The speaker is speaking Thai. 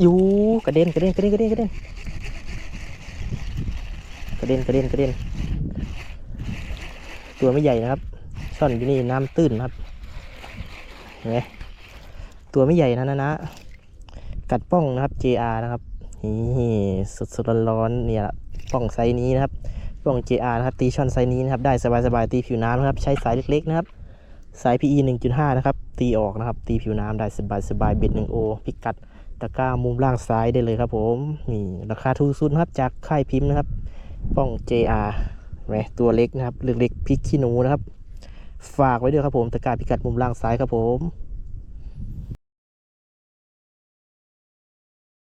อยู่กระเด็นกระเด็นกระเด็นกระเด็นกระเด็นกระเด็นกระเด็นกระเด็นตัวไม่ใหญ่นะครับช่อนอยู่นี่น้ำตื้นครับเห็นไหมตัวไม่ใหญ่นะนะนะกัดป้องนะครับ JR นะครับนี่สดสดร้อนๆเนี่ยป้องไซส์นี้นะครับป้อง JR นะครับตีช่อนไซส์นี้นะครับได้สบายๆตีผิวน้ำนะครับ ใช้สายเล็กๆนะครับสาย PE 1.5 นะครับ ตีออกนะครับ ตีผิวน้ำได้สบายสบายๆเบ็ด1โอพิกัด ตะกร้ามุมล่างซ้ายได้เลยครับผมนี่ราคาถูกสุดนครับจากค่ายพิมพ์นะครับป้อง JR เห็นไหมตัวเล็กนะครับเล็กๆพริกขี้หนูนะครับ ฝากไว้ด้วยครับผมตะกร้าพิกัดมุมล่างซ้ายครับผม